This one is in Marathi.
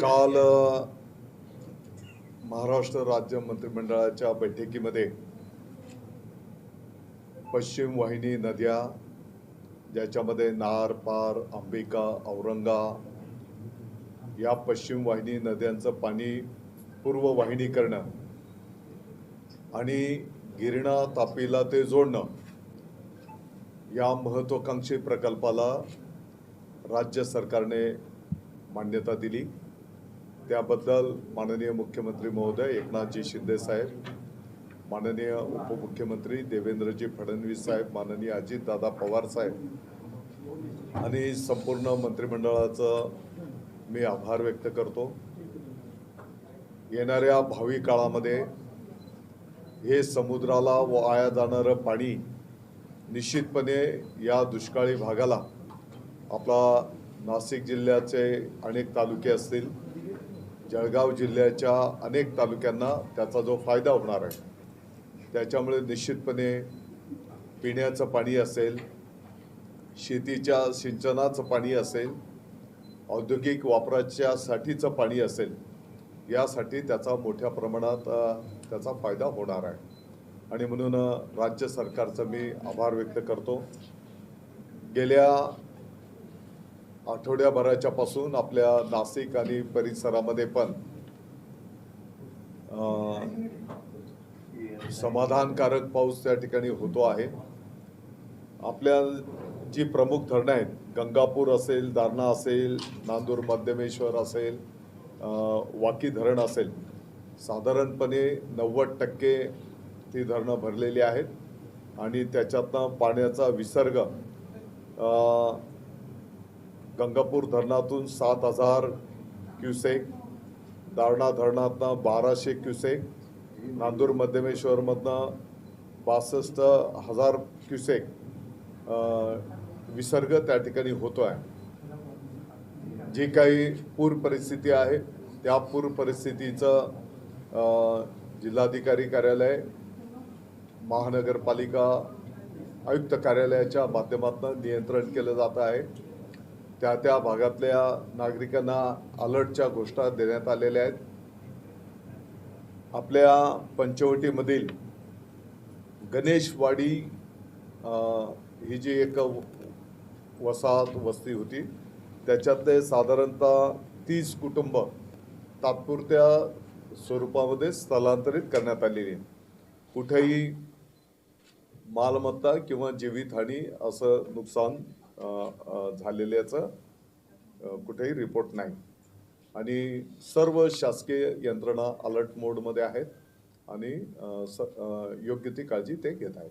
काल महाराष्ट्र राज्य मंत्रिमंडळाच्या बैठकीमध्ये पश्चिम वाहिनी नद्या ज्याच्यामध्ये नार पार अंबिका औरंगा या पश्चिम वाहिनी नद्यांचं पाणी पूर्व वाहिनी करणं आणि गिरणा तापीला ते जोडणं या महत्त्वाकांक्षी प्रकल्पाला राज्य सरकारने मान्यता दिली. त्याबद्दल माननीय मुख्यमंत्री महोदय एकनाथजी शिंदे साहेब माननीय उपमुख्यमंत्री देवेंद्रजी फडणवीस साहेब माननीय अजितदादा पवार साहेब आणि संपूर्ण मंत्रिमंडळाचं मी आभार व्यक्त करतो. येणाऱ्या भावी काळामध्ये हे समुद्राला वाया जाणारं पाणी निश्चितपणे या दुष्काळी भागाला आपला नाशिक जिल्ह्याचे अनेक तालुके असतील जळगाव जिल्ह्याच्या अनेक तालुक्यांना त्याचा जो फायदा होणार आहे त्याच्यामुळे निश्चितपणे पिण्याचं पाणी असेल शेतीच्या सिंचनाचं पाणी असेल औद्योगिक वापराच्यासाठीचं पाणी असेल यासाठी त्याचा मोठ्या प्रमाणात त्याचा फायदा होणार आहे. आणि म्हणून राज्य सरकारचं मी आभार व्यक्त करतो. गेल्या आठवड्याभराच्या पासून आपल्या नाशिक आणि परिसरामध्ये पण समाधानकारक पाऊस त्या ठिकाणी होतो आहे. आपल्या जी प्रमुख धरणं आहेत गंगापूर असेल दारणा असेल नांदूर मध्यमेश्वर असेल वाकी धरण असेल साधारणपणे नव्वद टक्के ती धरणं भरलेली आहेत. आणि त्याच्यातनं पाण्याचा विसर्ग गंगापूर धरणातून सात हजार क्युसेक दारणा धरणातनं बाराशे क्युसेक नांदूर मध्यमेश्वरमधनं बासष्ट हजार क्युसेक विसर्ग त्या ठिकाणी होतो आहे जी काही पूर परिस्थिती आहे त्या पूर परिस्थितीचं जिल्हाधिकारी कार्यालय महानगरपालिका आयुक्त कार्यालयाच्या माध्यमातून नियंत्रण केलं जात आहे. त्या त्या भागातल्या नागरिकांना अलर्टच्या घोषणा देण्यात आलेल्या आहेत. आपल्या पंचवटीमधील गणेशवाडी ही जी एक वसाहत वस्ती होती त्याच्यातले साधारणतः तीस कुटुंब तात्पुरत्या स्वरूपामध्ये स्थलांतरित करण्यात आलेली आहे कुठेही मालमत्ता किंवा जीवितहानी असं नुकसान झालेल्याचं कुठेही रिपोर्ट नाही. आणि सर्व शासकीय यंत्रणा अलर्ट मोडमध्ये आहेत आणि स योग्य ती काळजी ते घेत आहेत.